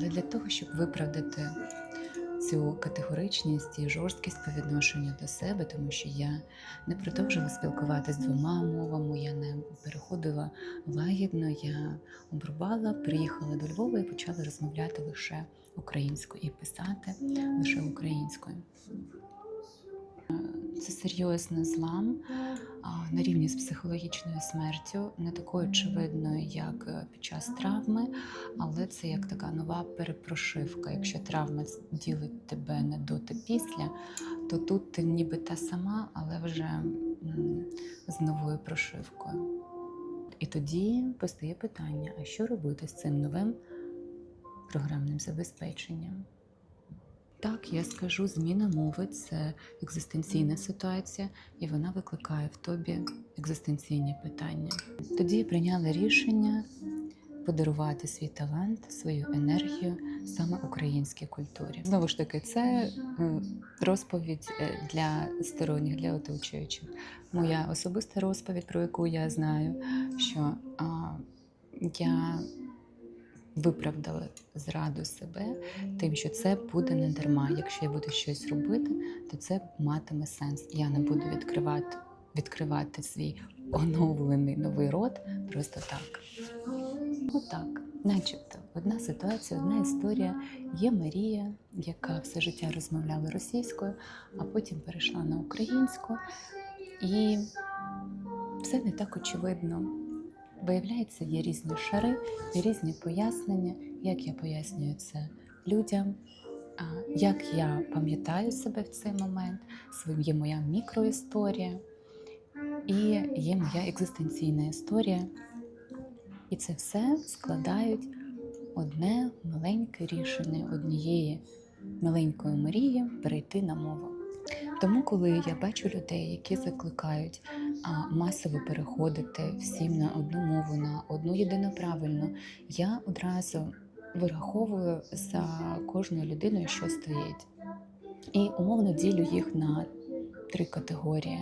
Але для того, щоб виправдати цю категоричність і жорсткість по відношенню до себе, тому що я не продовжила спілкуватися двома мовами, я не переходила лагідно, я обрубала, приїхала до Львова і почала розмовляти лише українською і писати лише українською. Це серйозний злам на рівні з психологічною смертю, не такою очевидною, як е, під час травми, але це як така нова перепрошивка. Якщо травма ділить тебе не до та після, то тут ти ніби та сама, але вже з новою прошивкою. І тоді постає питання: а що робити з цим новим програмним забезпеченням? Так, я скажу, зміна мови це екзистенційна ситуація, і вона викликає в тобі екзистенційні питання. Тоді я прийняла рішення подарувати свій талант, свою енергію саме українській культурі. Знову ж таки, це е, розповідь е, для сторонніх, для оточуючих. Моя особиста розповідь, про яку я знаю, що а, я виправдала зраду себе тим, що це буде не дарма. Якщо я буду щось робити, то це матиме сенс. Я не буду відкривати, відкривати свій оновлений новий рот просто так. Отак, начебто, одна ситуація, одна історія. Є Марія, яка все життя розмовляла російською, а потім перейшла на українську. І все не так очевидно. Виявляється, є різні шари, є різні пояснення, як я пояснюю це людям, як я пам'ятаю себе в цей момент, є моя мікроісторія і є моя екзистенційна історія. І це все складають одне маленьке рішення однієї маленької мрії перейти на мову. Тому, коли я бачу людей, які закликають масово переходити всім на одну мову, на одну єдину правильну, я одразу вираховую за кожною людиною, що стоїть. І умовно ділю їх на три категорії.